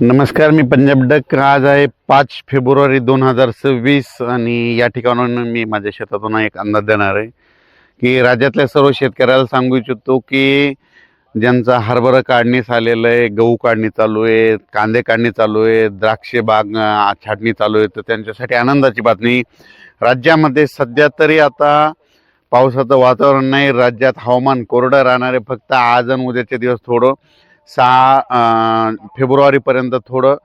नमस्कार मी पंजाब डक. आज आहे पाच फेब्रुवारी दोन हजार सव्वीस आणि या ठिकाणाहून मी माझ्या शेतातून एक अंदाज देणार आहे की राज्यातल्या सर्व शेतकऱ्याला सांगू इच्छितो की ज्यांचा हरभरा काढणीस आलेलं आहे गहू काढणी चालू आहे कांदे काढणी चालू आहे द्राक्षे बाग छाटणी चालू आहे तर त्यांच्यासाठी आनंदाची बातमी. राज्यामध्ये सध्या तरी आता पावसाचं वातावरण नाही राज्यात हवामान कोरडं राहणार आहे फक्त आज आणि उद्याचे दिवस थोडं सहा फेब्रुवारीपर्यंत थोडं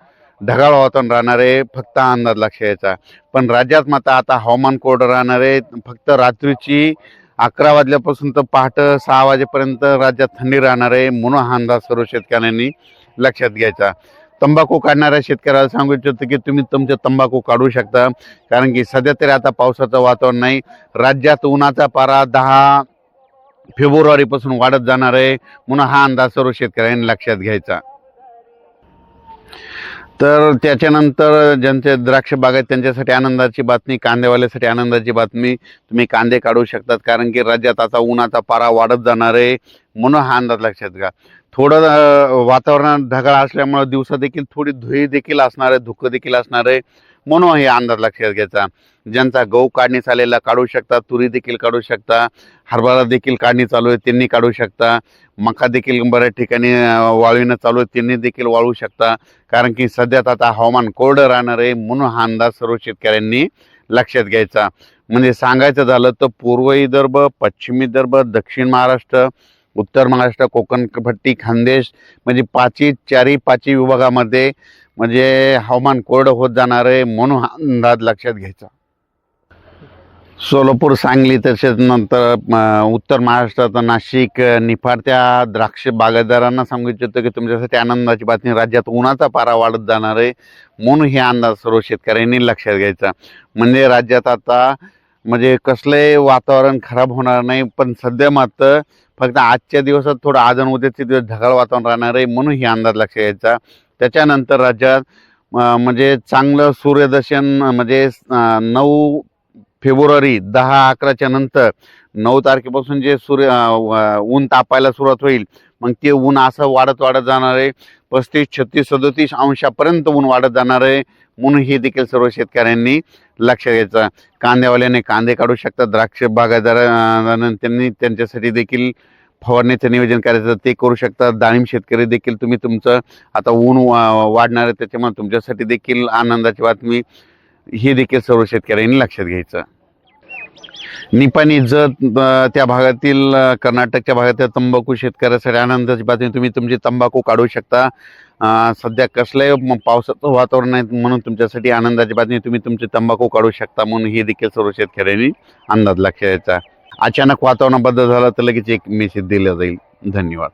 ढगाळ वातावरण राहणार आहे फक्त अंदाज लक्ष यायचा पण राज्यात मात्र आता हवामान कोरडं राहणार आहे फक्त रात्रीची अकरा वाजल्यापासून तर पहाटं सहा वाजेपर्यंत राज्यात थंडी राहणार आहे म्हणून हा अंदाज सर्व शेतकऱ्यांनी लक्षात घ्यायचा. तंबाखू काढणाऱ्या शेतकऱ्याला सांगू इच्छितो की तुम्ही तुमचे तंबाखू काढू शकता. कारण की सध्या तरी आता पावसाचं वातावरण नाही. राज्यात उन्हाचा पारा दहा फेब्रुवारीपासून वाढत जाणार आहे. म्हणून हा अंदाज सर्व शेतकऱ्यांनी लक्षात घ्यायचा. तर त्याच्यानंतर ज्यांचे द्राक्ष बाग आहेत त्यांच्यासाठी आनंदाची बातमी कांदेवाल्यासाठी आनंदाची बातमी. तुम्ही कांदे काढू शकतात कारण की राज्यात आता उन्हाचा पारा वाढत जाणार आहे. म्हणून हा अंदाज लक्षात घ्या. थोडं वातावरणात वातावरण ढगाळ असल्यामुळे दिवसा देखील थोडी धुई देखील असणार आहे धुकं देखील असणार आहे. म्हणून हे अंदाज लक्षात घ्यायचा. ज्यांचा गहू काढणी चालेला काढू शकता तुरी देखील काढू शकता हरभरा देखील काढणी चालू आहे त्यांनी काढू शकता. मका देखील बऱ्याच ठिकाणी वाळविणं चालू आहे त्यांनी देखील वाळू शकता. कारण की सध्यात आता हवामान कोरडं राहणार आहे म्हणून हा अंदाज सर्व शेतकऱ्यांनी लक्षात घ्यायचा. म्हणजे सांगायचं झालं तर पूर्व विदर्भ पश्चिम विदर्भ दक्षिण महाराष्ट्र उत्तर महाराष्ट्र कोकण पट्टी खानदेश म्हणजे पाचही चारही पाचही विभागामध्ये म्हणजे हवामान कोरडं होत जाणार आहे म्हणून हा अंदाज लक्षात घ्यायचा. सोलापूर सांगली तसेच नंतर उत्तर महाराष्ट्रात नाशिक निफाडत्या निफाड त्या द्राक्ष बागायतदारांना सांगू इच्छितो की तुमच्यासाठी आनंदाची बातमी राज्यात उन्हाचा पारा वाढत जाणार आहे म्हणून हे अंदाज सर्व शेतकऱ्यांनी लक्षात घ्यायचा. म्हणजे राज्यात आता म्हणजे कसलंही वातावरण खराब होणार नाही पण सध्या मात्र फक्त आजच्या दिवसात थोडं आज आणि उद्याचे दिवस ढगाळ वातावरण राहणार आहे म्हणून हे अंदाज लक्षात घ्यायचा. त्याच्यानंतर राज्यात म्हणजे चांगलं सूर्यदर्शन म्हणजे नऊ फेब्रुवारी दहा अकराच्या नंतर नऊ तारखेपासून जे सूर्य ऊन तापायला सुरुवात होईल मग ते ऊन असं वाढत वाढत जाणार आहे. पस्तीस छत्तीस सदोतीस अंशापर्यंत ऊन वाढत जाणार आहे म्हणून हे देखील सर्व शेतकऱ्यांनी लक्ष घ्यायचं कांद्यावाल्याने कांदे काढू शकतात द्राक्ष बागायदार त्यांनी त्यांच्यासाठी देखील फवारणीचं नियोजन करायचं ते करू शकता. डाळिंब शेतकरी देखील तुम्ही तुमचं आता ऊन वा- वाढणार आहे त्याच्यामुळे तुमच्यासाठी देखील आनंदाची बातमी हे देखील सर्व शेतकऱ्यांनी लक्षात घ्यायचं. निपाणी जत त्या भागातील कर्नाटकच्या भागातील तंबाखू शेतकऱ्यासाठी आनंदाची बातमी. तुम्ही तुमची तंबाखू काढू शकता. सध्या कसलंही पावसाचं वातावरण नाही म्हणून तुमच्यासाठी आनंदाची बातमी. तुम्ही तुमची तंबाखू काढू शकता म्हणून हे देखील सर्व शेतकऱ्यांनी अंदाज लक्षात द्यायचा अचानक वातावरण बदल झाला तर लगेच एक मेसेज दिला जाईल. धन्यवाद.